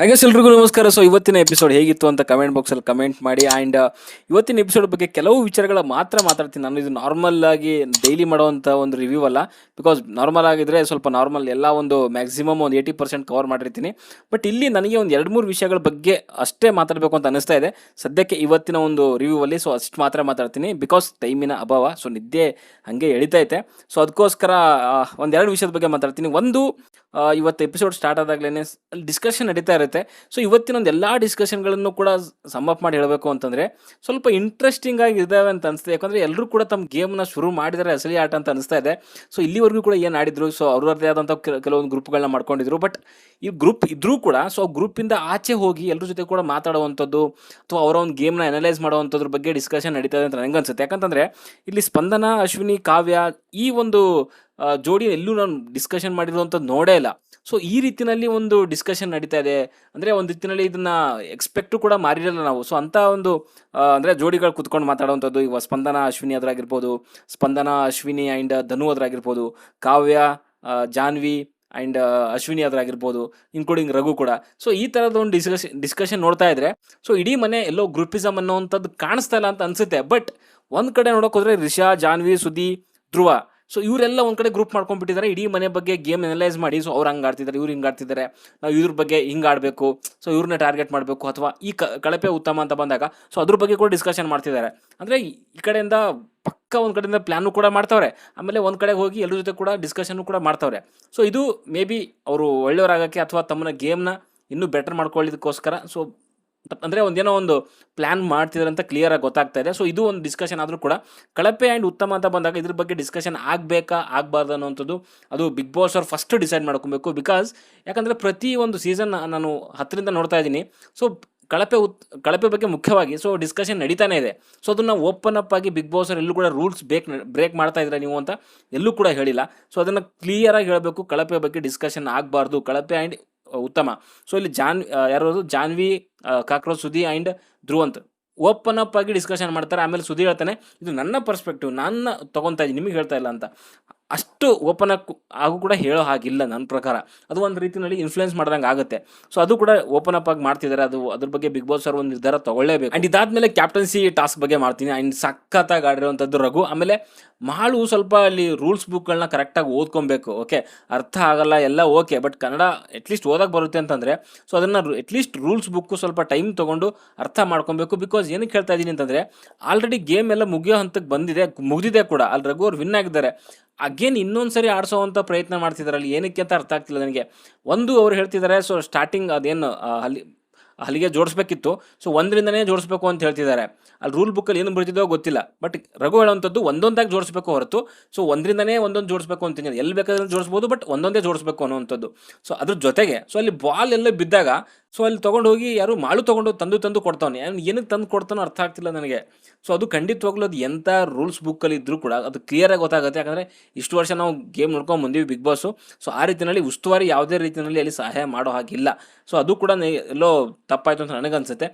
ಹಾಗೆ ಎಲ್ರಿಗೂ ನಮಸ್ಕಾರ. ಸೊ ಇವತ್ತಿನ ಎಪಿಸೋಡ್ ಹೇಗಿತ್ತು ಅಂತ ಕಮೆಂಟ್ ಬಾಕ್ಸಲ್ಲಿ ಕಮೆಂಟ್ ಮಾಡಿ ಆ್ಯಂಡ್ ಇವತ್ತಿನ ಎಪಿಸೋಡ್ ಬಗ್ಗೆ ಕೆಲವು ವಿಚಾರಗಳ ಮಾತ್ರ ಮಾತಾಡ್ತೀನಿ. ನಾನು ಇದು ನಾರ್ಮಲ್ ಆಗಿ ಡೈಲಿ ಮಾಡುವಂಥ ಒಂದು ರಿವ್ಯೂ ಅಲ್ಲ. ಬಿಕಾಸ್ ನಾರ್ಮಲ್ ಆಗಿದ್ರೆ ಸ್ವಲ್ಪ ನಾರ್ಮಲ್ ಎಲ್ಲ ಒಂದು ಮ್ಯಾಕ್ಸಿಮಮ್ ಒಂದು ಏಯ್ಟಿ ಪರ್ಸೆಂಟ್ ಕವರ್ ಮಾಡಿರ್ತೀನಿ. ಬಟ್ ಇಲ್ಲಿ ನನಗೆ ಒಂದು ಎರಡು ಮೂರು ವಿಷಯಗಳ ಬಗ್ಗೆ ಅಷ್ಟೇ ಮಾತಾಡಬೇಕು ಅಂತ ಅನಿಸ್ತಾ ಇದೆ. ಸದ್ಯಕ್ಕೆ ಇವತ್ತಿನ ಒಂದು ರಿವ್ಯೂ ಅಲ್ಲಿ ಸೊ ಅಷ್ಟು ಮಾತ್ರ ಮಾತಾಡ್ತೀನಿ. ಬಿಕಾಸ್ ಟೈಮಿನ ಅಭಾವ ಸೊ ನಿದ್ದೆ ಹಾಗೆ ಎಳಿತೈತೆ ಸೊ ಅದಕ್ಕೋಸ್ಕರ ಒಂದೆರಡು ವಿಷಯದ ಬಗ್ಗೆ ಮಾತಾಡ್ತೀನಿ. ಒಂದು ಇವತ್ತು ಎಪಿಸೋಡ್ ಸ್ಟಾರ್ಟ್ ಆದಾಗಲೇ ಡಿಸ್ಕಷನ್ ನಡೀತಾ ಇರುತ್ತೆ. ಸೊ ಇವತ್ತಿನ ಒಂದು ಎಲ್ಲ ಡಿಸ್ಕಷನ್ಗಳನ್ನು ಕೂಡ ಸಮ್ ಅಪ್ ಮಾಡಿ ಹೇಳಬೇಕು ಅಂತಂದರೆ, ಸ್ವಲ್ಪ ಇಂಟ್ರೆಸ್ಟಿಂಗ್ ಆಗಿ ಇದ್ದಾವೆ ಅಂತ ಅನಿಸ್ತದೆ. ಯಾಕಂದರೆ ಎಲ್ಲರೂ ಕೂಡ ತಮ್ಮ ಗೇಮ್ನ ಶುರು ಮಾಡಿದರೆ ಅಸಲಿ ಆಟ ಅಂತ ಅನಿಸ್ತಾ ಇದೆ. ಸೊ ಇಲ್ಲಿವರೆಗೂ ಕೂಡ ಏನು ಆಡಿದ್ರು? ಸೊ ಅವ್ರದ್ದೇ ಆದಂಥ ಕೆಲ- ಕೆಲವೊಂದು ಗ್ರೂಪ್ಗಳನ್ನ ಮಾಡ್ಕೊಂಡಿದ್ರು. ಬಟ್ ಈ ಗ್ರೂಪ್ ಇದ್ರೂ ಕೂಡ ಸೊ ಗ್ರೂಪಿಂದ ಆಚೆ ಹೋಗಿ ಎಲ್ಲರ ಜೊತೆ ಕೂಡ ಮಾತಾಡುವಂಥದ್ದು ಅಥವಾ ಅವರ ಒಂದು ಗೇಮ್ನ ಅನಲೈಸ್ ಮಾಡುವಂಥದ್ರ ಬಗ್ಗೆ ಡಿಸ್ಕಷನ್ ನಡೀತಾ ಇದೆ ಅಂತ ನನಗೆ ಅನ್ಸುತ್ತೆ. ಯಾಕಂತಂದರೆ, ಇಲ್ಲಿ ಸ್ಪಂದನ, ಅಶ್ವಿನಿ, ಕಾವ್ಯ ಈ ಒಂದು ಜೋಡಿ ಎಲ್ಲೂ ನಾನು ಡಿಸ್ಕಷನ್ ಮಾಡಿರುವಂಥದ್ದು ನೋಡೇ ಇಲ್ಲ. ಸೊ ಈ ರೀತಿನಲ್ಲಿ ಒಂದು ಡಿಸ್ಕಷನ್ ನಡೀತಾ ಇದೆ. ಅಂದರೆ ಒಂದು ರೀತಿನಲ್ಲಿ ಇದನ್ನ ಎಕ್ಸ್ಪೆಕ್ಟು ಕೂಡ ಮಾರಿರಲ್ಲ ನಾವು. ಸೊ ಅಂಥ ಒಂದು ಅಂದರೆ ಜೋಡಿಗಳು ಕುತ್ಕೊಂಡು ಮಾತಾಡುವಂಥದ್ದು ಇವಾಗ ಸ್ಪಂದನ ಅಶ್ವಿನಿ ಅದ್ರಾಗಿರ್ಬೋದು, ಸ್ಪಂದನ ಅಶ್ವಿನಿ ಆ್ಯಂಡ್ ಧನು ಅದರಾಗಿರ್ಬೋದು, ಕಾವ್ಯ ಜಾನ್ವಿ ಆ್ಯಂಡ್ ಅಶ್ವಿನಿ ಅದರಾಗಿರ್ಬೋದು ಇನ್ಕ್ಲೂಡಿಂಗ್ ರಘು ಕೂಡ. ಸೊ ಈ ಥರದ ಒಂದು ಡಿಸ್ಕಷನ್ ಡಿಸ್ಕಷನ್ ನೋಡ್ತಾ ಇದ್ರೆ ಸೊ ಇಡೀ ಮನೆ ಎಲ್ಲೋ ಗ್ರೂಪಿಸಮ್ ಅನ್ನೋವಂಥದ್ದು ಕಾಣಿಸ್ತಾ ಇಲ್ಲ ಅಂತ ಅನಿಸುತ್ತೆ. ಬಟ್ ಒಂದು ಕಡೆ ನೋಡೋಕೆ ಹೋದ್ರೆ ರಿಷಾ, ಜಾನ್ವಿ ಸುದಿ ಧ್ರುವ ಸೊ ಇವರೆಲ್ಲ ಒಂದು ಕಡೆ ಗ್ರೂಪ್ ಮಾಡ್ಕೊಂಡ್ಬಿಟ್ಟಿದ್ದಾರೆ ಇಡೀ ಮನೆ ಬಗ್ಗೆ ಗೇಮ್ ಅನಲೈಸ್ ಮಾಡಿ ಸೊ ಅವ್ರು ಹಂಗೆ ಆಡ್ತಿದ್ದಾರೆ ಇವ್ರು ಹಿಂಗೆ ಆಡ್ತಿದ್ದಾರೆ ನಾವು ಇವ್ರ ಬಗ್ಗೆ ಹಿಂಗೆ ಆಡಬೇಕು ಸೊ ಇವ್ರನ್ನ ಟಾರ್ಗೆಟ್ ಮಾಡಬೇಕು, ಅಥವಾ ಈ ಕಳಪೆ ಉತ್ತಮ ಅಂತ ಬಂದಾಗ ಸೊ ಅದ್ರ ಬಗ್ಗೆ ಕೂಡ ಡಿಸ್ಕಷನ್ ಮಾಡ್ತಿದ್ದಾರೆ ಅಂದರೆ ಈ ಕಡೆಯಿಂದ ಪಕ್ಕ ಒಂದು ಕಡೆಯಿಂದ ಪ್ಲ್ಯಾನು ಕೂಡ ಮಾಡ್ತವ್ರೆ. ಆಮೇಲೆ ಒಂದು ಕಡೆ ಹೋಗಿ ಎಲ್ಲರ ಜೊತೆ ಕೂಡ ಡಿಸ್ಕಷನ್ ಕೂಡ ಮಾಡ್ತವ್ರೆ. ಸೊ ಇದು ಮೇ ಬಿ ಅವರು ಒಳ್ಳೆಯವರಾಗಕ್ಕೆ ಅಥವಾ ತಮ್ಮನ್ನ ಗೇಮ್ನ ಇನ್ನೂ ಬೆಟರ್ ಮಾಡ್ಕೊಳ್ಳೋದಕ್ಕೋಸ್ಕರ ಸೊ ಅಂದರೆ ಒಂದೇನೋ ಒಂದು ಪ್ಲ್ಯಾನ್ ಮಾಡ್ತಿದ್ದಾರೆ ಅಂತ ಕ್ಲಿಯರ್ ಆಗಿ ಗೊತ್ತಾಗ್ತಾ ಇದೆ. ಸೊ ಇದು ಒಂದು ಡಿಸ್ಕಷನ್ ಆದರೂ ಕೂಡ ಕಳಪೆ ಆ್ಯಂಡ್ ಉತ್ತಮ ಅಂತ ಬಂದಾಗ ಇದ್ರ ಬಗ್ಗೆ ಡಿಸ್ಕಷನ್ ಆಗಬೇಕಾ, ಆಗಬಾರ್ದು ಅನ್ನೋವಂಥದ್ದು ಅದು ಬಿಗ್ ಬಾಸ್ ಅವ್ರು ಫಸ್ಟ್ ಡಿಸೈಡ್ ಮಾಡ್ಕೊಬೇಕು ಬಿಕಾಸ್ ಯಾಕಂದರೆ ಪ್ರತಿ ಒಂದು ಸೀಸನ್ ನಾನು ಹತ್ತರಿಂದ ನೋಡ್ತಾ ಇದ್ದೀನಿ. ಸೊ ಕಳಪೆ ಉತ್ ಕಳಪೆ ಬಗ್ಗೆ ಮುಖ್ಯವಾಗಿ ಸೊ ಡಿಸ್ಕಷನ್ ನಡೀತಾನೆ ಇದೆ. ಸೊ ಅದನ್ನು ಓಪನ್ ಅಪ್ ಆಗಿ ಬಿಗ್ ಬಾಸ್ ಅವ್ರು ಎಲ್ಲೂ ಕೂಡ ರೂಲ್ಸ್ ಬೇಕ್ ಬ್ರೇಕ್ ಮಾಡ್ತಾ ಇದ್ರೆ ನೀವು ಅಂತ ಎಲ್ಲೂ ಕೂಡ ಹೇಳಿಲ್ಲ. ಸೊ ಅದನ್ನು ಕ್ಲಿಯರಾಗಿ ಹೇಳಬೇಕು. ಕಳಪೆ ಬಗ್ಗೆ ಡಿಸ್ಕಷನ್ ಆಗಬಾರ್ದು. ಕಳಪೆ ಆ್ಯಂಡ್ ಉತ್ತಮ. ಸೊ ಇಲ್ಲಿ ಜಾನ್ ಯಾರು Janvi cockroach Sudhi and Dhruvanth. Open up ಆಗಿ ಡಿಸ್ಕಷನ್ ಮಾಡ್ತಾರೆ. ಆಮೇಲೆ ಸುದಿ ಹೇಳ್ತಾನೆ, ಇದು ನನ್ನ ಪರ್ಸ್ಪೆಕ್ಟಿವ್ ನಾನು ತೊಗೊತಾ ಇದ್ದೀನಿ, ನಿಮಗೆ ಹೇಳ್ತಾ ಇಲ್ಲ ಅಂತ. ಅಷ್ಟು ಓಪನ್ ಅಪ್ ಆಗು ಕೂಡ ಹೇಳೋ ಹಾಗಿಲ್ಲ ನನ್ನ ಪ್ರಕಾರ. ಅದು ಒಂದು ರೀತಿಯಲ್ಲಿ ಇನ್ಫ್ಲುಯೆನ್ಸ್ ಮಾಡ್ದಂಗೆ ಆಗುತ್ತೆ. ಸೊ ಅದು ಕೂಡ ಓಪನ್ ಅಪ್ ಆಗಿ ಮಾಡ್ತಿದ್ದಾರೆ ಅದು ಅದ್ರ ಬಗ್ಗೆ ಬಿಗ್ ಬಾಸ್ ಅವರು ಒಂದು ನಿರ್ಧಾರ ತೊಗೊಳ್ಳೇಬೇಕು. ಆ್ಯಂಡ್ ಇದಾದ್ಮೇಲೆ ಕ್ಯಾಪ್ಟನ್ಸಿ ಟಾಸ್ಕ್ ಬಗ್ಗೆ ಮಾಡ್ತೀನಿ. ಆ್ಯಂಡ್ ಸಖತ್ತಾಗಿ ಆಡಿರುವಂಥದ್ದು ರಘು. ಆಮೇಲೆ ಮಾಳು ಸ್ವಲ್ಪ ಅಲ್ಲಿ ರೂಲ್ಸ್ ಬುಕ್ಗಳನ್ನ ಕರೆಕ್ಟಾಗಿ ಓದ್ಕೊಬೇಕು. ಓಕೆ ಅರ್ಥ ಆಗಲ್ಲ, ಎಲ್ಲ ಓಕೆ ಬಟ್ ಕನ್ನಡ ಅಟ್ಲೀಸ್ಟ್ ಓದಕ್ಕೆ ಬರುತ್ತೆ ಅಂತಂದರೆ ಸೊ ಅದನ್ನು ಅಟ್ಲೀಸ್ಟ್ ರೂಲ್ಸ್ ಬುಕ್ಕು ಸ್ವಲ್ಪ ಟೈಮ್ ತೊಗೊಂಡು ಅರ್ಥ ಮಾಡ್ಕೊಬೇಕು. ಬಿಕಾಸ್ ಏನಕ್ಕೆ ಹೇಳ್ತಾ ಇದ್ದೀನಿ ಅಂತಂದರೆ ಆಲ್ರೆಡಿ ಗೇಮ್ ಎಲ್ಲ ಮುಗಿಯೋ ಹಂತಕ್ಕೆ ಬಂದಿದೆ, ಮುಗಿದಿದೆ ಕೂಡ. ಅಲ್ಲಿ ರಘು ಅವ್ರು ವಿನ್ ಆಗಿದ್ದಾರೆ. ಅಗೇನ್ ಇನ್ನೊಂದು ಸರಿ ಆಡಿಸೋವಂಥ ಪ್ರಯತ್ನ ಮಾಡ್ತಿದ್ದಾರೆ ಅಲ್ಲಿ ಏನಕ್ಕೆ ಅಂತ ಅರ್ಥ ಆಗ್ತಿಲ್ಲ ನನಗೆ. ಒಂದು ಅವ್ರು ಹೇಳ್ತಿದ್ದಾರೆ ಸೊ ಸ್ಟಾರ್ಟಿಂಗ್ ಅದೇನು ಅಲ್ಲಿ ಅಲ್ಲಿಗೆ ಜೋಡಿಸ್ಬೇಕಿತ್ತು. ಸೊ ಒಂದರಿಂದನೇ ಜೋಡಿಸ್ಬೇಕು ಅಂತ ಹೇಳ್ತಿದ್ದಾರೆ. ಅಲ್ಲಿ ರೂಲ್ ಬುಕ್ಕಲ್ಲಿ ಏನು ಬರ್ತಿದ್ದೋ ಗೊತ್ತಿಲ್ಲ. ಬಟ್ ರಘು ಹೇಳುವಂಥದ್ದು ಒಂದೊಂದಾಗಿ ಜೋಡಿಸ್ಬೇಕು ಹೊರತು. ಸೊ ಒಂದರಿಂದನೇ ಒಂದೊಂದು ಜೋಡಿಸ್ಬೇಕು ಅಂತೀನಿ ಎಲ್ಲಿ ಬೇಕಾದ್ರೆ ಜೋಡಿಸ್ಬೋದು ಬಟ್ ಒಂದೊಂದೇ ಜೋಡಿಸ್ಬೇಕು ಅನ್ನೋವಂಥದ್ದು. ಸೊ ಅದ್ರ ಜೊತೆಗೆ ಸೊ ಅಲ್ಲಿ ಬಾಲ್ ಎಲ್ಲ ಬಿದ್ದಾಗ ಸೊ ಅಲ್ಲಿ ತೊಗೊಂಡು ಹೋಗಿ ಯಾರು ಮಾಳು ತೊಗೊಂಡು ತಂದು ತಂದು ಕೊಡ್ತಾವನೆ. ಅವ್ನು ಏನಕ್ಕೆ ತಂದು ಕೊಡ್ತಾನೋ ಅರ್ಥ ಆಗ್ತಿಲ್ಲ ನನಗೆ. ಸೊ ಅದು ಖಂಡಿತವಾಗ್ಲೂ ಅದು ಎಂಥ ರೂಲ್ಸ್ ಬುಕ್ಕಲ್ಲಿ ಇದ್ದರೂ ಕೂಡ ಅದು ಕ್ಲಿಯರಾಗಿ ಗೊತ್ತಾಗುತ್ತೆ. ಯಾಕಂದರೆ ಇಷ್ಟು ವರ್ಷ ನಾವು ಗೇಮ್ ನೋಡ್ಕೊಂಡು ಬಂದೀವಿ ಬಿಗ್ ಬಾಸು ಸೊ ಆ ರೀತಿಯಲ್ಲಿ ಉಸ್ತುವಾರಿ ಯಾವುದೇ ರೀತಿಯಲ್ಲಿ ಅಲ್ಲಿ ಸಹಾಯ ಮಾಡೋ ಹಾಗಿಲ್ಲ. ಸೊ ಅದು ಕೂಡ ಎಲ್ಲೋ ತಪ್ಪಾಯ್ತು ಅಂತ ನನಗನ್ಸುತ್ತೆ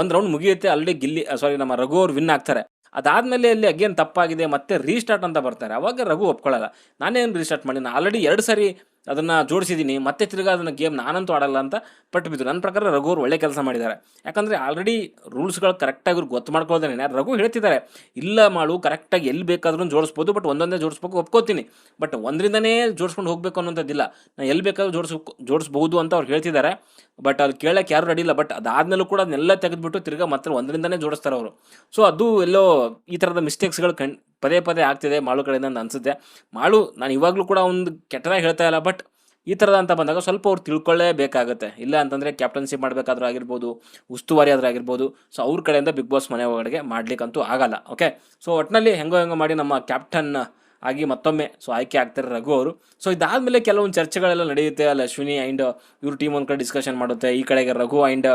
ಒಂದು ರೌಂಡ್ ಮುಗಿಯುತ್ತೆ ಆಲ್ರೆಡಿ ಗಿಲ್ಲಿ ಸಾರಿ ನಮ್ಮ ರಘು ಅವ್ರು ವಿನ್ ಆಗ್ತಾರೆ. ಅದಾದಮೇಲೆ ಅಲ್ಲಿ ಅಗೇನ್ ತಪ್ಪಾಗಿದೆ, ಮತ್ತೆ ರೀಸ್ಟಾರ್ಟ್ ಅಂತ ಬರ್ತಾರೆ. ಅವಾಗ ರಘು ಒಪ್ಕೊಳ್ಳಲ್ಲ ನಾನೇನು ರೀಸ್ಟಾರ್ಟ್ ಮಾಡಿ ನಾನು ಆಲ್ರೆಡಿ ಎರಡು ಸಾರಿ ಅದನ್ನು ಜೋಡಿಸಿದ್ದೀನಿ, ಮತ್ತೆ ತಿರ್ಗಿ ಅದನ್ನು ಗೇಮ್ ನಾನಂತೂ ಆಡಲ್ಲ ಅಂತ ಪಟ್ಟು ಬಿದ್ದು. ನನ್ನ ಪ್ರಕಾರ ರಘು ಅವರು ಒಳ್ಳೆ ಕೆಲಸ ಮಾಡಿದ್ದಾರೆ. ಯಾಕಂದರೆ ಆಲ್ರೆಡಿ ರೂಲ್ಸ್ಗಳು ಕರೆಕ್ಟಾಗಿ ಅವ್ರು ಗೊತ್ತು ಮಾಡ್ಕೊಳ್ದೇನೆ. ರಘು ಹೇಳ್ತಿದ್ದಾರೆ, ಇಲ್ಲ ಮಾಡು ಕರೆಕ್ಟಾಗಿ ಎಲ್ಲಿ ಬೇಕಾದ್ರೂ ಜೋಡಿಸ್ಬೋದು ಬಟ್ ಒಂದೊಂದೇ ಜೋಡಿಸ್ಬೇಕು, ಒಪ್ಕೋತೀನಿ. ಬಟ್ ಒಂದರಿಂದನೇ ಜೋಡಿಸ್ಕೊಂಡು ಹೋಗಬೇಕು ಅನ್ನೋಂಥದ್ದಿಲ್ಲ ನಾನು ಎಲ್ಲಿ ಬೇಕಾದ್ರೂ ಜೋಡಿಸ್ ಜೋಡಿಸ್ಬಹುದು ಅಂತ ಅವ್ರು ಹೇಳ್ತಿದ್ದಾರೆ. ಬಟ್ ಅಲ್ಲಿ ಕೇಳಕ್ಕೆ ಯಾರು ರೆಡಿ ಇಲ್ಲ. ಬಟ್ ಅದಾದ್ಮೇಲೂ ಕೂಡ ಅದನ್ನೆಲ್ಲ ತೆಗೆದುಬಿಟ್ಟು ತಿರ್ಗಾ ಮಾತ್ರ ಒಂದರಿಂದನೇ ಜೋಡಿಸ್ತಾರೆ ಅವರು. ಸೊ ಅದು ಎಲ್ಲೋ ಈ ಥರದ ಮಿಸ್ಟೇಕ್ಸ್ಗಳು ಕಣ್ ಪದೇ ಪದೇ ಆಗ್ತಿದೆ ಮಾಳು ಕಡೆಯಿಂದ ಅಂತ ಅನಿಸುತ್ತೆ. ಮಾಳು ನಾನು ಇವಾಗಲೂ ಕೂಡ ಒಂದು ಕೆಟ್ಟದಾಗಿ ಹೇಳ್ತಾ ಇಲ್ಲ, ಬಟ್ ಈ ಥರದ ಅಂತ ಬಂದಾಗ ಸ್ವಲ್ಪ ಅವ್ರು ತಿಳ್ಕೊಳ್ಳೇಬೇಕಾಗುತ್ತೆ. ಇಲ್ಲ ಅಂತಂದರೆ ಕ್ಯಾಪ್ಟನ್ಸಿ ಮಾಡಬೇಕಾದ್ರೂ ಆಗಿರ್ಬೋದು, ಉಸ್ತುವಾರಿ ಆದರೂ ಆಗಿರ್ಬೋದು, ಸೊ ಅವ್ರ ಕಡೆಯಿಂದ ಬಿಗ್ ಬಾಸ್ ಮನೆ ಒಳಗಡೆ ಮಾಡಲಿಕ್ಕಂತೂ ಆಗಲ್ಲ ಓಕೆ ಸೊ ಒಟ್ಟಿನಲ್ಲಿ ಹೆಂಗೋ ಹೆಂಗೋ ಮಾಡಿ ನಮ್ಮ ಕ್ಯಾಪ್ಟನ್ ಆಗಿ ಮತ್ತೊಮ್ಮೆ ಸೊ ಆಯ್ಕೆ ಆಗ್ತಾರೆ ರಘು ಅವರು. ಸೊ ಇದಾದ್ಮೇಲೆ ಕೆಲವೊಂದು ಚರ್ಚೆಗಳೆಲ್ಲ ನಡೆಯುತ್ತೆ. ಅಲ್ಲಿ ಅಶ್ವಿನಿ ಆ್ಯಂಡ್ ಇವ್ರ ಟೀಮ್ ಒಂದು ಕಡೆ ಡಿಸ್ಕಷನ್ ಮಾಡುತ್ತೆ. ಈ ಕಡೆಗೆ ರಘು ಆ್ಯಂಡ್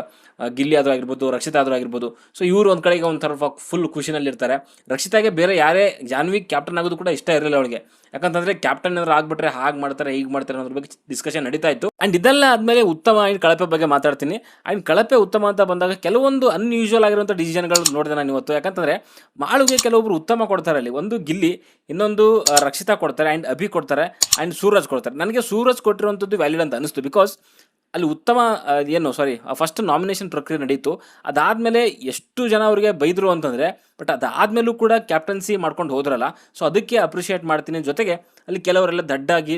ಗಿಲ್ಲಿ ಆದರೂ ಆಗಿರ್ಬೋದು, ರಕ್ಷಿತಾ ಆದರೂ ಆಗಿರ್ಬೋದು. ಸೊ ಇವರು ಒಂದು ಕಡೆಗೆ ಒಂದು ಥರ ಫುಲ್ ಖುಷಿನಲ್ಲಿ ಇರ್ತಾರೆ ರಕ್ಷಿತಾಗೆ ಬೇರೆ ಯಾರೇ, ಜಾನ್ವಿ ಕ್ಯಾಪ್ಟನ್ ಆಗೋದು ಕೂಡ ಇಷ್ಟ ಇರಲಿಲ್ಲ ಅವಳಿಗೆ. ಯಾಕಂತಂದ್ರೆ ಕ್ಯಾಪ್ಟನ್ ಏನಾದ್ರು ಆಗ್ಬಿಟ್ರೆ ಹಾಗೆ ಮಾಡ್ತಾರೆ, ಹೀಗೆ ಮಾಡ್ತಾರೆ ಅನ್ನೋದ್ರ ಬಗ್ಗೆ ಡಿಸ್ಕಷನ್ ನಡೀತಾ ಇತ್ತು. ಅಂಡ್ ಇದೆಲ್ಲ ಆದಮೇಲೆ ಉತ್ತಮ ಆ್ಯಂಡ್ ಕಳಪೆ ಬಗ್ಗೆ ಮಾತಾಡ್ತೀನಿ. ಅಂಡ್ ಕಳಪೆ ಉತ್ತಮ ಅಂತ ಬಂದಾಗ ಕೆಲವೊಂದು ಅನ್ಯೂಶುವಲ್ ಆಗಿರುವಂಥ ಡಿಸಿಷನ್ಗಳು ನೋಡಿದೆ ನಾನು ಇವತ್ತು. ಯಾಕಂತಂದ್ರೆ ಮಾಳುಗೆ ಕೆಲವೊಬ್ರು ಉತ್ತಮ ಕೊಡ್ತಾರೆ ಅಲ್ಲಿ. ಒಂದು ಗಿಲ್ಲಿ, ಇನ್ನೊಂದು ರಕ್ಷಿತಾ ಕೊಡ್ತಾರೆ ಆ್ಯಂಡ್ ಅಭಿ ಕೊಡ್ತಾರೆ ಆ್ಯಂಡ್ ಸೂರಜ್ ಕೊಡ್ತಾರೆ. ನನಗೆ ಸೂರಜ್ ಕೊಟ್ಟಿರುವಂಥದ್ದು ವ್ಯಾಲಿಡ್ ಅಂತ ಅನಿಸ್ತು ಬಿಕಾಸ್ ಅಲ್ಲಿ ಉತ್ತಮ ಏನು ಸಾರಿ ಫಸ್ಟ್ ನಾಮಿನೇಷನ್ ಪ್ರಕ್ರಿಯೆ ನಡೀತು. ಅದಾದಮೇಲೆ ಎಷ್ಟು ಜನ ಅವರಿಗೆ ಬೈದರು ಅಂತಂದರೆ ಬಟ್ ಅದಾದಮೇಲೂ ಕೂಡ ಕ್ಯಾಪ್ಟನ್ಸಿ ಮಾಡ್ಕೊಂಡು ಹೋದ್ರಲ್ಲ. ಸೊ ಅದಕ್ಕೆ ಅಪ್ರಿಷಿಯೇಟ್ ಮಾಡ್ತೀನಿ. ಜೊತೆಗೆ ಅಲ್ಲಿ ಕೆಲವರೆಲ್ಲ ದಡ್ಡಾಗಿ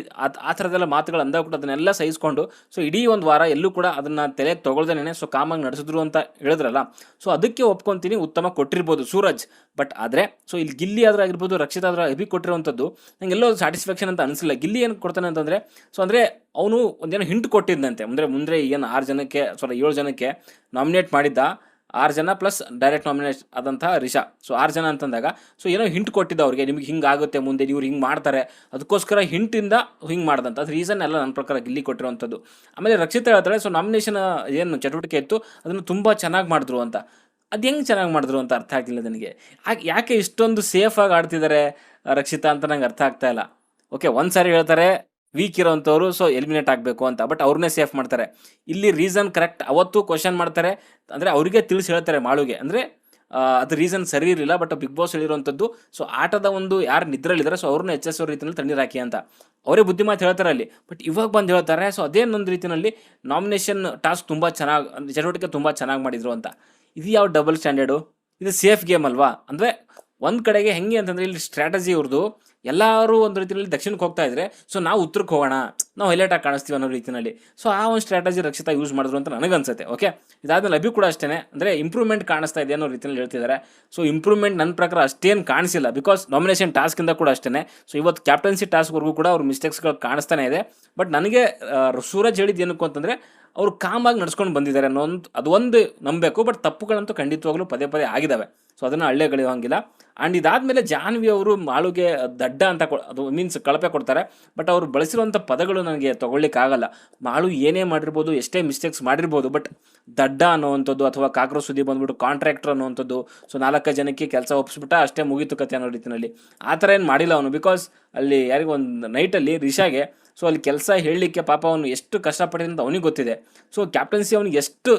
ಆ ಥರದ್ದೆಲ್ಲ ಮಾತುಗಳು ಅಂದಾಗ ಅದನ್ನೆಲ್ಲ ಸಹಿಸ್ಕೊಂಡು ಸೊ ಇಡೀ ಒಂದು ವಾರ ಎಲ್ಲೂ ಕೂಡ ಅದನ್ನು ತಲೆ ತೊಗೊಳ್ದೇನೆ ಸೊ ಕಾಮಾಗಿ ನಡೆಸಿದ್ರು ಅಂತ ಹೇಳಿದ್ರಲ್ಲ ಸೊ ಅದಕ್ಕೆ ಒಪ್ಕೊತೀನಿ, ಉತ್ತಮ ಕೊಟ್ಟಿರ್ಬೋದು ಸೂರಜ್. ಬಟ್ ಆದರೆ ಸೊ ಇಲ್ಲಿ ಗಿಲ್ಲಿ ಆದ್ರೂ ಆಗಿರ್ಬೋದು, ರಕ್ಷಿತ್ ಆದ್ರೂ ಅಭಿ ಕೊಟ್ಟಿರುವಂಥದ್ದು ಎಲ್ಲೋ ಸ್ಯಾಟಿಸ್ಫ್ಯಾಕ್ಷನ್ ಅಂತ ಅನಿಸಿಲ್ಲ. ಗಿಲ್ಲಿ ಏನು ಕೊಡ್ತಾನೆ ಅಂತಂದರೆ ಸೊ ಅಂದರೆ ಅವನು ಒಂದೇನೋ ಹಿಂಟ್ ಕೊಟ್ಟಿದ್ದಂತೆ ಅಂದರೆ ಮುಂದೆ ಏನು ಆರು ಜನಕ್ಕೆ ಸಾರಿ ಏಳು ಜನಕ್ಕೆ ನಾಮಿನೇಟ್ ಮಾಡಿದ್ದ ಆರು ಜನ ಪ್ಲಸ್ ಡೈರೆಕ್ಟ್ ನಾಮಿನೇಟ್ ಆದಂತಹ ರಿಷಾ. ಸೊ ಆರು ಜನ ಅಂತಂದಾಗ ಸೊ ಏನೋ ಹಿಂಟ್ ಕೊಟ್ಟಿದ್ದ ಅವ್ರಿಗೆ, ನಿಮ್ಗೆ ಹಿಂಗೆ ಆಗುತ್ತೆ ಮುಂದೆ, ಇವ್ರು ಹಿಂಗೆ ಮಾಡ್ತಾರೆ. ಅದಕ್ಕೋಸ್ಕರ ಹಿಂಟಿಂದ ಹಿಂಗೆ ಮಾಡ್ದಂತ. ಅದು ರೀಸನ್ ಎಲ್ಲ ನನ್ನ ಪ್ರಕಾರ ಗಿಲ್ಲಿ ಕೊಟ್ಟಿರುವಂಥದ್ದು. ಆಮೇಲೆ ರಕ್ಷಿತ ಹೇಳ್ತಾಳೆ ಸೊ ನಾಮಿನೇಷನ್ ಏನು ಚಟುವಟಿಕೆ ಇತ್ತು, ಅದನ್ನು ತುಂಬ ಚೆನ್ನಾಗಿ ಮಾಡಿದ್ರು ಅಂತ. ಅದು ಹೆಂಗೆ ಚೆನ್ನಾಗಿ ಮಾಡಿದ್ರು ಅಂತ ಅರ್ಥ ಆಗ್ತಿಲ್ಲ ನನಗೆ. ಯಾಕೆ ಇಷ್ಟೊಂದು ಸೇಫಾಗಿ ಆಡ್ತಿದ್ದಾರೆ ರಕ್ಷಿತಾ ಅಂತ ನಂಗೆ ಅರ್ಥ ಆಗ್ತಾ ಇಲ್ಲ. ಓಕೆ ಒಂದು ಸಾರಿ ಹೇಳ್ತಾರೆ ವೀಕ್ ಇರೋವಂಥವ್ರು ಸೊ ಎಲಿಮಿನೇಟ್ ಆಗಬೇಕು ಅಂತ. ಬಟ್ ಅವ್ರನ್ನೇ ಸೇಫ್ ಮಾಡ್ತಾರೆ. ಇಲ್ಲಿ ರೀಸನ್ ಕರೆಕ್ಟ್ ಅವತ್ತು ಕ್ವಶನ್ ಮಾಡ್ತಾರೆ. ಅಂದರೆ ಅವರಿಗೆ ತಿಳಿಸಿ ಹೇಳ್ತಾರೆ ಮಾಳುಗೆ. ಅಂದರೆ ಅದು ರೀಸನ್ ಸರಿ ಇರಲಿಲ್ಲ ಬಟ್ ಬಿಗ್ ಬಾಸ್ ಹೇಳಿರುವಂಥದ್ದು ಸೊ ಆಟದ ಒಂದು ಯಾರು ನಿದ್ರಲ್ಲಿದ್ದಾರೆ ಸೊ ಅವ್ರನ್ನ ಎಚ್ಚರಿಸೋ ರೀತಿಯಲ್ಲಿ ತಣ್ಣೀರು ಹಾಕಿ ಅಂತ. ಅವರೇ ಬುದ್ಧಿಮಾತು ಹೇಳ್ತಾರೆ ಅಲ್ಲಿ. ಬಟ್ ಇವಾಗ ಬಂದು ಹೇಳ್ತಾರೆ ಸೊ ಅದೇನೊಂದು ರೀತಿಯಲ್ಲಿ ನಾಮಿನೇಷನ್ ಟಾಸ್ಕ್ ತುಂಬ ಚೆನ್ನಾಗಿ ಚಟುವಟಿಕೆ ತುಂಬ ಚೆನ್ನಾಗಿ ಮಾಡಿದ್ರು ಅಂತ. ಇದು ಯಾವ ಡಬಲ್ ಸ್ಟ್ಯಾಂಡರ್ಡು ಇದು ಸೇಫ್ ಗೇಮ್ ಅಲ್ವಾ? ಅಂದರೆ ಒಂದು ಕಡೆಗೆ ಹೆಂಗೆ ಅಂತಂದರೆ ಇಲ್ಲಿ ಸ್ಟ್ರಾಟಜಿ ಇವ್ರದ್ದು ಎಲ್ಲರೂ ಒಂದು ರೀತಿಯಲ್ಲಿ ದಕ್ಷಿಣಕ್ಕೆ ಹೋಗ್ತಾ ಇದ್ರೆ ಸೊ ನಾವು ಉತ್ತರಕ್ಕೆ ಹೋಗೋಣ, ನಾವು ಹೈಲೈಟ್ ಆಗಿ ಕಾಣಿಸ್ತೀವಿ ಅನ್ನೋ ರೀತಿಯಲ್ಲಿ ಸೊ ಆ ಒಂದು ಸ್ಟ್ರಾಟಜಿ ರಕ್ಷಿತಾ ಯೂಸ್ ಮಾಡಿದ್ರು ಅಂತ ನನಗನ್ಸುತ್ತೆ ಓಕೆ ಇದಾದ್ಮೇಲೆ ಅಭಿ ಕೂಡ ಅಷ್ಟೇ ಅಂದರೆ ಇಂಪ್ರೂವ್ಮೆಂಟ್ ಕಾಣಿಸ್ತಾ ಇದೆ ಅನ್ನೋ ರೀತಿಯಲ್ಲಿ ಹೇಳ್ತಿದ್ದಾರೆ. ಸೊ ಇಂಪ್ರೂವ್ಮೆಂಟ್ ನನ್ನ ಪ್ರಕಾರ ಅಷ್ಟೇನು ಕಾಣಿಸಿಲ್ಲ ಬಿಕಾಸ್ ನಾಮಿನೇಷನ್ ಟಾಸ್ಕಿಂದ ಕೂಡ ಅಷ್ಟೇ ಸೊ ಇವತ್ತು ಕ್ಯಾಪ್ಟನ್ಸಿ ಟಾಸ್ಕ್ವರೆಗೂ ಕೂಡ ಅವ್ರ ಮಿಸ್ಟೇಕ್ಸ್ಗಳು ಕಾಣಿಸ್ತಾನೆ ಇದೆ. ಬಟ್ ನನಗೆ ಸೂರಜ್ ಹೇಳಿದ್ದು ಏನಕ್ಕೂ ಅಂತಂದರೆ, ಅವರು ಕಾಮಾಗಿ ನಡ್ಸ್ಕೊಂಡು ಬಂದಿದ್ದಾರೆ ಅನ್ನೋ ಒಂದು ಅದೊಂದು ನಂಬಬೇಕು ಬಟ್ ತಪ್ಪುಗಳಂತೂ ಖಂಡಿತವಾಗ್ಲೂ ಪದೇ ಪದೇ ಆಗಿದ್ದಾವೆ ಸೊ ಅದನ್ನು ಹಳ್ಳಿಗಳು ಹಂಗಿಲ್ಲ ಆ್ಯಂಡ್ ಇದಾದಮೇಲೆ ಜಾನ್ವಿ ಅವರು ಮಾಳುಗೆ ದಡ್ಡ ಅಂತ ಕೊ ಅದು ಮೀನ್ಸ್ ಕಳಪೆ ಕೊಡ್ತಾರೆ. ಬಟ್ ಅವರು ಬಳಸಿರುವಂಥ ಪದಗಳು ನನಗೆ ತೊಗೊಳ್ಳಿಕ್ಕಾಗಲ್ಲ ಮಾಳು ಏನೇ ಮಾಡಿರ್ಬೋದು, ಎಷ್ಟೇ ಮಿಸ್ಟೇಕ್ಸ್ ಮಾಡಿರ್ಬೋದು ಬಟ್ ದಡ್ಡ ಅನ್ನೋವಂಥದ್ದು ಅಥವಾ ಕಾಕ್ರೋಚ್ ಸುದ್ದಿ ಬಂದ್ಬಿಟ್ಟು ಕಾಂಟ್ರಾಕ್ಟರ್ ಅನ್ನೋವಂಥದ್ದು ಸೊ ನಾಲ್ಕು ಜನಕ್ಕೆ ಕೆಲಸ ಒಪ್ಪಿಸ್ಬಿಟ್ಟ ಅಷ್ಟೇ ಮುಗೀತು ಕತೆ ಅನ್ನೋ ರೀತಿಯಲ್ಲಿ ಆ ಥರ ಏನು ಮಾಡಿಲ್ಲ ಅವನು ಬಿಕಾಸ್ ಅಲ್ಲಿ ಯಾರಿಗೂ ಒಂದು ನೈಟಲ್ಲಿ ರಿಷಾಗೆ ಸೊ ಅಲ್ಲಿ ಕೆಲಸ ಹೇಳಲಿಕ್ಕೆ ಪಾಪ ಅವನು ಎಷ್ಟು ಕಷ್ಟಪಟ್ಟಿದೆ ಅಂತ ಅವನಿಗೆ ಗೊತ್ತಿದೆ. ಸೊ ಕ್ಯಾಪ್ಟನ್ಸಿ ಅವನಿಗೆ ಎಷ್ಟು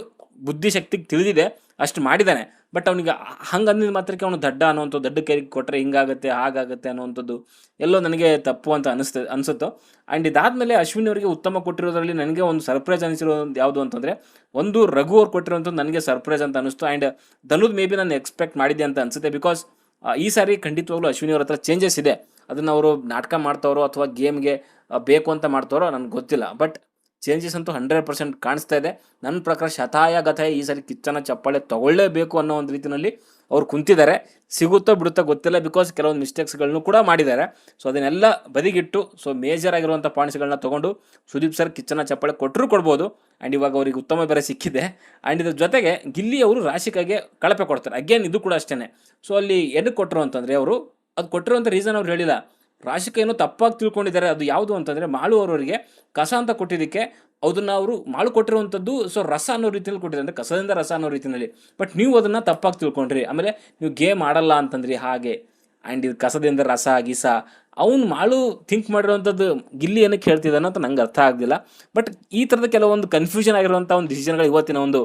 ಬುದ್ಧಿಶಕ್ತಿಗೆ ತಿಳಿದಿದೆ, ಅಷ್ಟು ಮಾಡಿದ್ದಾನೆ. ಬಟ್ ಅವನಿಗೆ ಹಂಗೆ ಅಂದಿದ ಮಾತ್ರಕ್ಕೆ ಅವನು ದಡ್ಡ ಅನ್ನೋವಂಥದ್ದು, ದಡ್ಡ ಕೈಗೆ ಕೊಟ್ಟರೆ ಹಿಂಗಾಗುತ್ತೆ, ಹಾಗಾಗುತ್ತೆ ಅನ್ನೋವಂಥದ್ದು ಎಲ್ಲೋ ನನಗೆ ತಪ್ಪು ಅಂತ ಅನಿಸ್ತ, ಅನಿಸುತ್ತೋ? ಆ್ಯಂಡ್ ಇದಾದಮೇಲೆ ಅಶ್ವಿನ್ ಅವರಿಗೆ ಉತ್ತಮ ಕೊಟ್ಟಿರೋದ್ರಲ್ಲಿ ನನಗೆ ಒಂದು ಸರ್ಪ್ರೈಸ್ ಅನಿಸಿರೋದು ಯಾವುದು ಅಂತಂದರೆ, ಒಂದು ರಘು ಅವ್ರು ಕೊಟ್ಟಿರೋಂಥದ್ದು ನನಗೆ ಸರ್ಪ್ರೈಸ್ ಅಂತ ಅನಿಸ್ತು. ಆ್ಯಂಡ್ ಧನುದ್ ಮೇ ಬಿ ನಾನು ಎಕ್ಸ್ಪೆಕ್ಟ್ ಮಾಡಿದ್ದೆ ಅಂತ ಅನಿಸುತ್ತೆ ಬಿಕಾಸ್ ಈ ಸಾರಿ ಖಂಡಿತವಾಗ್ಲೂ ಅಶ್ವಿನಿ ಅವ್ರ ಹತ್ರ ಚೇಂಜಸ್ ಇದೆ. ಅದನ್ನು ಅವರು ನಾಟಕ ಮಾಡ್ತಾರೋ ಅಥವಾ ಗೇಮ್ಗೆ ಬೇಕು ಅಂತ ಮಾಡ್ತವರೋ ನನಗೆ ಗೊತ್ತಿಲ್ಲ. ಬಟ್ ಚೇಂಜಸ್ ಅಂತೂ ಹಂಡ್ರೆಡ್ ಪರ್ಸೆಂಟ್ ಕಾಣಿಸ್ತಾ ಇದೆ. ನನ್ನ ಪ್ರಕಾರ ಶತಾಯ ಗತಾಯ ಈ ಸಾರಿ ಕಿಚ್ಚನ ಚಪ್ಪಾಳೆ ತಗೊಳ್ಳೇಬೇಕು ಅನ್ನೋ ಒಂದು ರೀತಿಯಲ್ಲಿ ಅವ್ರು ಕುಂತಿದ್ದಾರೆ. ಸಿಗುತ್ತೋ ಬಿಡುತ್ತೋ ಗೊತ್ತಿಲ್ಲ ಬಿಕಾಸ್ ಕೆಲವೊಂದು ಮಿಸ್ಟೇಕ್ಸ್ಗಳನ್ನು ಕೂಡ ಮಾಡಿದ್ದಾರೆ. ಸೊ ಅದನ್ನೆಲ್ಲ ಬದಿಗಿಟ್ಟು ಸೊ ಮೇಜರ್ ಆಗಿರುವಂಥ ಪಾಯಿಂಟ್ಸ್ಗಳನ್ನ ತೊಗೊಂಡು ಸುದೀಪ್ ಸರ್ ಕಿಚ್ಚನ ಚಪ್ಪಾಳೆ ಕೊಟ್ಟರು ಕೊಡ್ಬೋದು. ಆ್ಯಂಡ್ ಇವಾಗ ಅವ್ರಿಗೆ ಉತ್ತಮ ಬೇರೆ ಸಿಕ್ಕಿದೆ. ಆ್ಯಂಡ್ ಇದ್ರ ಜೊತೆಗೆ ಗಿಲ್ಲಿ ಅವರು ರಾಶಿಕಾಗೆ ಕಳಪೆ ಕೊಡ್ತಾರೆ. ಅಗೇನ್ ಇದು ಕೂಡ ಅಷ್ಟೇ ಸೊ ಅಲ್ಲಿ ಎದಕ್ಕೆ ಕೊಟ್ಟರು ಅಂತಂದರೆ ಅವರು, ಅದು ಕೊಟ್ಟಿರುವಂಥ ರೀಸನ್ ಅವ್ರು ಹೇಳಿಲ್ಲ. ರಾಶಿಕ ಏನೋ ತಪ್ಪಾಗಿ ತಿಳ್ಕೊಂಡಿದ್ದಾರೆ, ಅದು ಯಾವುದು ಅಂತಂದರೆ ಮಾಳು ಅವರವರಿಗೆ ಕಸ ಅಂತ ಕೊಟ್ಟಿದ್ದಕ್ಕೆ ಅದನ್ನು ಅವರು ಮಾಳು ಕೊಟ್ಟಿರುವಂಥದ್ದು ಸೊ ರಸ ಅನ್ನೋ ರೀತಿಯಲ್ಲಿ ಕೊಟ್ಟಿದ್ದಾರೆ, ಅಂದರೆ ಕಸದಿಂದ ರಸ ಅನ್ನೋ ರೀತಿಯಲ್ಲಿ. ಬಟ್ ನೀವು ಅದನ್ನು ತಪ್ಪಾಗಿ ತಿಳ್ಕೊಂಡ್ರಿ, ಆಮೇಲೆ ನೀವು ಗೇಮ್ ಆಡಲ್ಲ ಅಂತಂದ್ರಿ ಹಾಗೆ. ಆ್ಯಂಡ್ ಇದು ಕಸದಿಂದ ರಸ, ಗಿಸ, ಅವ್ನು ಮಾಳು ಥಿಂಕ್ ಮಾಡಿರುವಂಥದ್ದು ಗಿಲ್ಲಿ ಏನಕ್ಕೆ ಹೇಳ್ತಿದ್ದಾನೆ ಅಂತ ನಂಗೆ ಅರ್ಥ ಆಗಲಿಲ್ಲ ಬಟ್ ಈ ಥರದ ಕೆಲವೊಂದು ಕನ್ಫ್ಯೂಷನ್ ಆಗಿರುವಂಥ ಒಂದು ಡಿಸಿಷನ್ಗಳು ಇವತ್ತಿನ ಒಂದು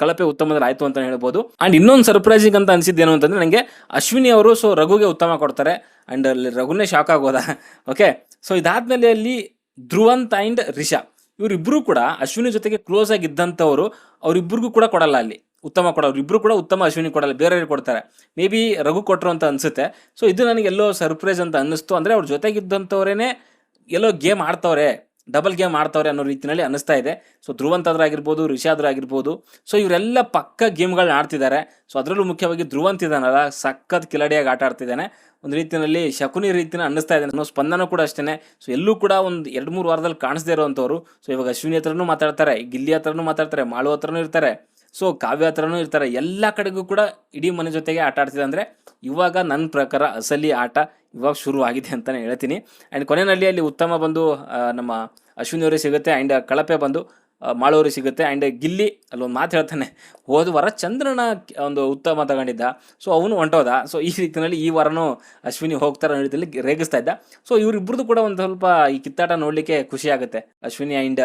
ಕಳಪೆ ಉತ್ತಮದಲ್ಲಿ ಆಯಿತು ಅಂತ ಹೇಳ್ಬೋದು. ಆ್ಯಂಡ್ ಇನ್ನೊಂದು ಸರ್ಪ್ರೈಸಿಂಗ್ ಅಂತ ಅನಿಸಿದ್ದೇನು ಅಂತಂದರೆ ನನಗೆ ಅಶ್ವಿನಿ ಅವರು ಸೊ ರಘುಗೆ ಉತ್ತಮ ಕೊಡ್ತಾರೆ. ಆ್ಯಂಡ್ ಅಲ್ಲಿ ರಘುನೇ ಶಾಕ್ ಆಗೋದ? ಓಕೆ ಸೊ ಇದಾದಮೇಲೆ ಅಲ್ಲಿ ಧ್ರುವಂತ್ ಆ್ಯಂಡ್ ರಿಷಾ ಇವರಿಬ್ಬರು ಕೂಡ ಅಶ್ವಿನಿ ಜೊತೆಗೆ ಕ್ಲೋಸ್ ಆಗಿದ್ದಂಥವರು ಅವರಿಬ್ಬರಿಗೂ ಕೂಡ ಕೊಡಲ್ಲ ಅಲ್ಲಿ. ಉತ್ತಮ ಕೊಡೋರು ಇಬ್ಬರು ಕೂಡ ಉತ್ತಮ ಅಶ್ವಿನಿ ಕೊಡಲ್ಲ ಬೇರೆಯವ್ರಿಗೆ ಕೊಡ್ತಾರೆ. ಮೇ ಬಿ ರಘು ಕೊಟ್ಟರು ಅಂತ ಅನಿಸುತ್ತೆ. ಸೊ ಇದು ನನಗೆ ಎಲ್ಲೋ ಸರ್ಪ್ರೈಸ್ ಅಂತ ಅನ್ನಿಸ್ತು. ಅಂದರೆ ಅವ್ರ ಜೊತೆಗಿದ್ದಂಥವ್ರೇ ಎಲ್ಲೋ ಗೇಮ್ ಆಡ್ತವ್ರೆ. ಡಬಲ್ ಗೇಮ್ ಆಡ್ತವ್ರೆ ಅನ್ನೋ ರೀತಿಯಲ್ಲಿ ಅನಿಸ್ತಾ ಇದೆ. ಸೊ ಧ್ರುವಂತಾದ್ರೂ ಆಗಿರ್ಬೋದು, ರಿಷಾದ್ರೂ ಆಗಿರ್ಬೋದು ಸೊ ಇವರೆಲ್ಲ ಪಕ್ಕ ಗೇಮ್ಗಳನ್ನ ಆಡ್ತಿದ್ದಾರೆ. ಸೊ ಅದರಲ್ಲೂ ಮುಖ್ಯವಾಗಿ ಧ್ರುವಂತ ಇದ್ದಾನಲ್ಲ ಸಖತ್ ಕಿಲಾಡಿಯಾಗಿ ಆಟ ಆಡ್ತಿದ್ದಾನೆ. ಒಂದು ರೀತಿಯಲ್ಲಿ ಶಕುನಿ ರೀತಿನ ಅನ್ನಿಸ್ತಾ ಇದೆ. ಅನ್ನೋ ಸ್ಪಂದನ ಕೂಡ ಅಷ್ಟೇ ಸೊ ಎಲ್ಲೂ ಕೂಡ ಒಂದು ಎರಡು ಮೂರು ವಾರದಲ್ಲಿ ಕಾಣಿಸದೇ ಇರುವಂಥವ್ರು. ಸೊ ಇವಾಗ ಅಶ್ವಿನಿ ಹತ್ರನೂ ಮಾತಾಡ್ತಾರೆ, ಗಿಲ್ಲಿ ಹತ್ರನೂ ಮಾತಾಡ್ತಾರೆ, ಮಾಳು ಹತ್ರನೂ ಇರ್ತಾರೆ. ಸೊ ಕಾವ್ಯ ಹತ್ರನೂ ಇರ್ತಾರೆ. ಎಲ್ಲ ಕಡೆಗೂ ಕೂಡ ಇಡೀ ಮನೆ ಜೊತೆಗೆ ಆಟ ಆಡ್ತಿದೆ ಅಂದರೆ ಇವಾಗ ನನ್ನ ಪ್ರಕಾರ ಅಸಲಿ ಆಟ ಇವಾಗ ಶುರು ಆಗಿದೆ ಅಂತಲೇ ಹೇಳ್ತೀನಿ. ಆ್ಯಂಡ್ ಕೊನೆಯಲ್ಲಿ ಅಲ್ಲಿ ಉತ್ತಮ ಬಂದು ನಮ್ಮ ಅಶ್ವಿನಿ ಅವರಿಗೆ ಸಿಗುತ್ತೆ ಆ್ಯಂಡ್ ಕಳಪೆ ಬಂದು ಮಾಳೋರಿ ಸಿಗುತ್ತೆ ಆ್ಯಂಡ್ ಗಿಲ್ಲಿ ಅಲ್ಲೊಂದು ಮಾತು ಹೇಳ್ತಾನೆ. ಹೋದ ವಾರ ಚಂದ್ರನ ಒಂದು ಉತ್ತಮ ತಗೊಂಡಿದ್ದ. ಸೊ ಅವನು ಹೊಂಟೋದ. ಸೊ ಈ ರೀತಿಯಲ್ಲಿ ಈ ವಾರನೂ ಅಶ್ವಿನಿ ಹೋಗ್ತಾರೆ ರೀತಿಯಲ್ಲಿ ರೇಗಿಸ್ತಾ ಇದ್ದ. ಸೊ ಇವರಿಬ್ಬರದು ಕೂಡ ಒಂದು ಸ್ವಲ್ಪ ಈ ಕಿತ್ತಾಟ ನೋಡಲಿಕ್ಕೆ ಖುಷಿ ಆಗುತ್ತೆ. ಅಶ್ವಿನಿ ಆ್ಯಂಡ್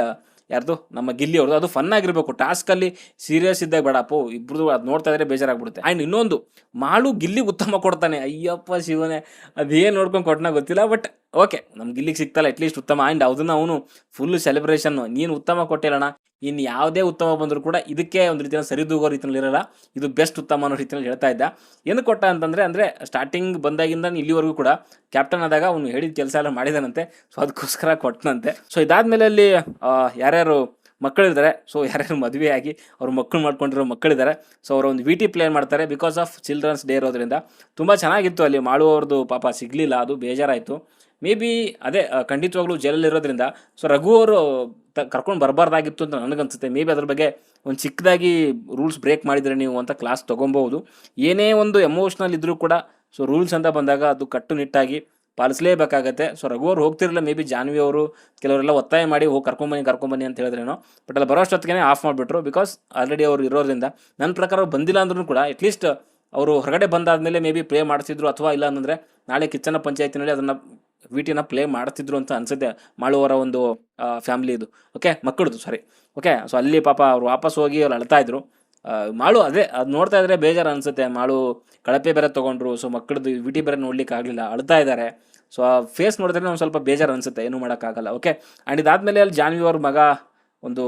ಯಾರ್ದು? ನಮ್ಮ ಗಿಲ್ಲಿ ಅವ್ರದ್ದು. ಅದು ಫನ್ ಆಗಿರ್ಬೇಕು. ಟಾಸ್ಕ್ ಅಲ್ಲಿ ಸೀರಿಯಸ್ ಇದ್ದಾಗ ಬೇಡಪ್ಪ ಇಬ್ರು ಅದು ನೋಡ್ತಾ ಇದ್ರೆ ಬೇಜಾರಾಗ್ಬಿಡುತ್ತೆ. ಆ್ಯಂಡ್ ಇನ್ನೊಂದು, ಮಾಳು ಗಿಲ್ಲಿ ಉತ್ತಮ ಕೊಡ್ತಾನೆ. ಅಯ್ಯಪ್ಪ ಶಿವನೇ. ಅದೇನು ನೋಡ್ಕೊಂಡು ಕೊಟ್ಟನ ಗೊತ್ತಿಲ್ಲ ಬಟ್ ಓಕೆ ನಮ್ಗೆ ಇಲ್ಲಿಗೆ ಸಿಗ್ತಲ್ಲ ಅಟ್ಲೀಸ್ಟ್ ಉತ್ತಮ. ಆ್ಯಂಡ್ ಅದನ್ನ ಅವನು ಫುಲ್ ಸೆಲೆಬ್ರೇಷನ್ ನೀನು ಉತ್ತಮ ಕೊಟ್ಟಿಲ್ಲಣ್ಣ. ಇನ್ನು ಯಾವುದೇ ಉತ್ತಮ ಬಂದರೂ ಕೂಡ ಇದಕ್ಕೆ ಒಂದು ರೀತಿಯ ಸರಿದೂಗೋ ರೀತಿಯಲ್ಲಿ ಇರಲ್ಲ. ಇದು ಬೆಸ್ಟ್ ಉತ್ತಮ ಅನ್ನೋ ರೀತಿಯಲ್ಲಿ ಹೇಳ್ತಾ ಇದ್ದ. ಏನು ಕೊಟ್ಟ ಅಂತಂದರೆ, ಅಂದರೆ ಸ್ಟಾರ್ಟಿಂಗ್ ಬಂದಾಗಿಂದ ಇಲ್ಲಿವರೆಗೂ ಕೂಡ ಕ್ಯಾಪ್ಟನ್ ಆದಾಗ ಅವನು ಹೇಳಿದ ಕೆಲಸ ಎಲ್ಲ ಮಾಡಿದಾನಂತೆ. ಸೊ ಅದಕ್ಕೋಸ್ಕರ ಕೊಟ್ಟನಂತೆ ಸೊ ಇದಾದಮೇಲೆ ಅಲ್ಲಿ ಯಾರ್ಯಾರು ಮಕ್ಕಳಿದ್ದಾರೆ ಸೊ ಯಾರ್ಯಾರು ಮದುವೆ ಆಗಿ ಅವ್ರ ಮಕ್ಕಳು ಮಾಡ್ಕೊಂಡಿರೋ ಮಕ್ಕಳಿದ್ದಾರೆ ಸೊ ಅವರು ಒಂದು ವಿ ಟಿ ಪ್ಲೇನ್ ಮಾಡ್ತಾರೆ ಬಿಕಾಸ್ ಆಫ್ ಚಿಲ್ಡ್ರನ್ಸ್ ಡೇ ಇರೋದ್ರಿಂದ. ತುಂಬ ಚೆನ್ನಾಗಿತ್ತು ಅಲ್ಲಿ. ಮಾಡುವವ್ರದ್ದು ಪಾಪ ಸಿಗಲಿಲ್ಲ, ಅದು ಬೇಜಾರಾಯಿತು. ಮೇ ಬಿ ಅದೇ ಖಂಡಿತವಾಗ್ಲೂ ಜೈಲಲ್ಲಿ ಇರೋದ್ರಿಂದ ಸೊ ರಘು ಅವರು ತ, ಕರ್ಕೊಂಡು ಬರಬಾರ್ದಾಗಿತ್ತು ಅಂತ ನನಗನ್ಸುತ್ತೆ. ಮೇ ಬಿ ಅದ್ರ ಬಗ್ಗೆ ಒಂದು ಚಿಕ್ಕದಾಗಿ ರೂಲ್ಸ್ ಬ್ರೇಕ್ ಮಾಡಿದರೆ ನೀವು ಅಂತ ಕ್ಲಾಸ್ ತೊಗೊಬೋದು. ಏನೇ ಒಂದು ಎಮೋಷ್ನಲ್ ಇದ್ದರೂ ಕೂಡ ಸೊ ರೂಲ್ಸ್ ಅಂತ ಬಂದಾಗ ಅದು ಕಟ್ಟುನಿಟ್ಟಾಗಿ ಪಾಲಿಸಲೇಬೇಕಾಗತ್ತೆ. ಸೊ ರಘು ಅವ್ರು ಹೋಗ್ತಿರಲಿಲ್ಲ ಮೇ ಬಿ ಜಾನ್ವಿ ಅವರು, ಕೆಲವರೆಲ್ಲ ಒತ್ತಾಯ ಮಾಡಿ, ಹೋಗಿ ಕರ್ಕೊಂಬನ್ನಿ ಕರ್ಕೊಂಬನ್ನಿ ಅಂತ ಹೇಳಿದ್ರೇನೋ. ಬಟ್ ಅಲ್ಲಿ ಬರೋಷ್ಟೊತ್ತಿಗೆ ಆಫ್ ಮಾಡಿಬಿಟ್ರು. ಬಿಕಾಸ್ ಆಲ್ರೆಡಿ ಅವ್ರು ಇರೋದ್ರಿಂದ, ನನ್ನ ಪ್ರಕಾರ ಬಂದಿಲ್ಲ ಅಂದ್ರೂ ಕೂಡ ಅಟ್ಲೀಸ್ಟ್ ಅವರು ಹೊರಗಡೆ ಬಂದಾದಮೇಲೆ ಮೇ ಬಿ ಪ್ಲೇ ಮಾಡಿಸಿದ್ರು ಅಥವಾ ಇಲ್ಲ ಅಂತಂದರೆ, ನಾಳೆ ಕಿಚ್ಚನ ಪಂಚಾಯತಿನಲ್ಲಿ ಅದನ್ನು ವಿಟಿನ ಪ್ಲೇ ಮಾಡ್ತಿದ್ರು ಅಂತ ಅನ್ಸುತ್ತೆ. ಮಾಳುವರ ಒಂದು ಫ್ಯಾಮಿಲಿದು ಓಕೆ ಮಕ್ಕಳದು ಸಾರಿ ಓಕೆ ಸೊ ಅಲ್ಲಿ ಪಾಪ ಅವ್ರು ವಾಪಸ್ ಹೋಗಿ ಅವ್ರು ಅಳ್ತಾ ಇದ್ರು. ಮಾಳು ಅದೇ, ಅದು ನೋಡ್ತಾ ಇದ್ರೆ ಬೇಜಾರು ಅನ್ಸುತ್ತೆ. ಮಾಳು ಕಳಪೆ ಬೇರೆ ತೊಗೊಂಡ್ರು. ಸೊ ಮಕ್ಕಳದ್ದು ವಿಟಿ ಬೇರೆ ನೋಡ್ಲಿಕ್ಕೆ ಆಗಲಿಲ್ಲ. ಅಳ್ತಾ ಇದ್ದಾರೆ ಸೊ ಆ ಫೇಸ್ ನೋಡಿದ್ರೆ ಒಂದು ಸ್ವಲ್ಪ ಬೇಜಾರು ಅನ್ಸುತ್ತೆ. ಏನು ಮಾಡೋಕ್ಕಾಗಲ್ಲ. ಓಕೆ ಆ್ಯಂಡ್ ಇದಾದಮೇಲೆ ಅಲ್ಲಿ ಜಾನ್ವಿ ಅವ್ರ ಮಗ ಒಂದು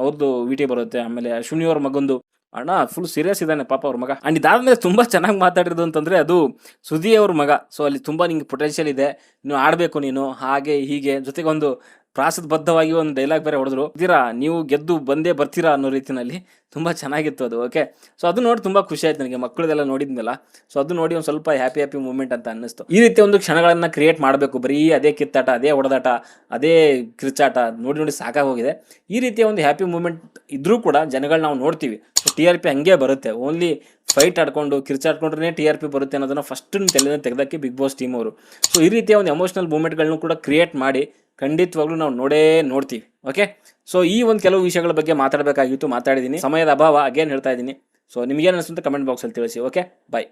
ಅವ್ರದ್ದು ವಿಟಿ ಬರುತ್ತೆ. ಆಮೇಲೆ ಅಶ್ವಿನಿ ಅವ್ರ ಮಗಂದು ಅಣ್ಣ ಫುಲ್ ಸೀರಿಯಸ್ ಇದ್ದಾನೆ ಪಾಪ ಅವ್ರ ಮಗ. ಆ್ಯಂಡ್ ಇದಾದ್ಮೇಲೆ ತುಂಬ ಚೆನ್ನಾಗಿ ಮಾತಾಡಿರೋದು ಅಂತಂದರೆ ಅದು ಸುದಿ ಅವ್ರ ಮಗ. ಸೊ ಅಲ್ಲಿ ತುಂಬ ನಿಂಗೆ ಪೊಟೆನ್ಷಿಯಲ್ ಇದೆ. ನೀನು ಆಡಬೇಕು ನೀನು, ಹಾಗೆ ಹೀಗೆ. ಜೊತೆಗೆ ಒಂದು ಪ್ರಾಸದ್ಬದ್ಧವಾಗಿ ಒಂದು ಡೈಲಾಗ್ ಬೇರೆ ಹೊಡೆದ್ರು, ಇದ್ದೀರಾ? ನೀವು ಗೆದ್ದು ಬಂದೇ ಬರ್ತೀರಾ ಅನ್ನೋ ರೀತಿಯಲ್ಲಿ ತುಂಬ ಚೆನ್ನಾಗಿತ್ತು ಅದು ಓಕೆ ಸೊ ಅದು ನೋಡಿ ತುಂಬ ಖುಷಿ ಆಯ್ತು ನನಗೆ, ಮಕ್ಕಳದೆಲ್ಲ ನೋಡಿದ್ಮೇಲೆ ಸೊ ಅದು ನೋಡಿ ಒಂದು ಸ್ವಲ್ಪ ಹ್ಯಾಪಿ ಹ್ಯಾಪಿ ಮೂಮೆಂಟ್ ಅಂತ ಅನ್ನಿಸ್ತು. ಈ ರೀತಿ ಒಂದು ಕ್ಷಣಗಳನ್ನು ಕ್ರಿಯೇಟ್ ಮಾಡಬೇಕು, ಬರೀ ಅದೇ ಕಿತ್ತಾಟ, ಅದೇ ಹೊಡೆದಾಟ ಅದೇ ಕಿರ್ಚಾಟ, ನೋಡಿ ನೋಡಿ ಸಾಕಾಗೋಗಿದೆ. ಈ ರೀತಿಯ ಒಂದು ಹ್ಯಾಪಿ ಮೂಮೆಂಟ್ ಇದ್ರೂ ಕೂಡ ಜನಗಳು ನಾವು ನೋಡ್ತೀವಿ. ಸೊ ಟಿ ಆರ್ ಪಿ ಹಂಗೆ ಬರುತ್ತೆ. ಓನ್ಲಿ ಫೈಟ್ ಆಡ್ಕೊಂಡು ಕಿರ್ಚಾಡ್ಕೊಂಡ್ರೆ ಟಿ ಆರ್ ಪಿ ಬರುತ್ತೆ ಅನ್ನೋದನ್ನ ಫಸ್ಟ್ ತಲೆನ ತೆಗೆದಕ್ಕೆ ಬಿಗ್ ಬಾಸ್ ಟೀಮ್ ಅವರು. ಸೊ ಈ ರೀತಿಯ ಒಂದು ಎಮೋಷನಲ್ ಮೂಮೆಂಟ್ಗಳನ್ನು ಕೂಡ ಕ್ರಿಯೇಟ್ ಮಾಡಿ ಖಂಡಿತವಾಗ್ಲೂ ನಾವು ನೋಡೇ ನೋಡ್ತೀವಿ ಓಕೆ ಸೊ ಈ ಒಂದು ಕೆಲವು ವಿಷಯಗಳ ಬಗ್ಗೆ ಮಾತಾಡಬೇಕಾಗಿತ್ತು ಮಾತಾಡಿದ್ದೀನಿ ಸಮಯದ ಅಭಾವ ಅಗೇನ್ ಹೇಳ್ತಾ ಇದ್ದೀನಿ. ಸೊ ನಿಮಗೇನು ಅನಿಸುತ್ತೆ ಕಮೆಂಟ್ ಬಾಕ್ಸಲ್ಲಿ ತಿಳಿಸಿ ಓಕೆ ಬಾಯ್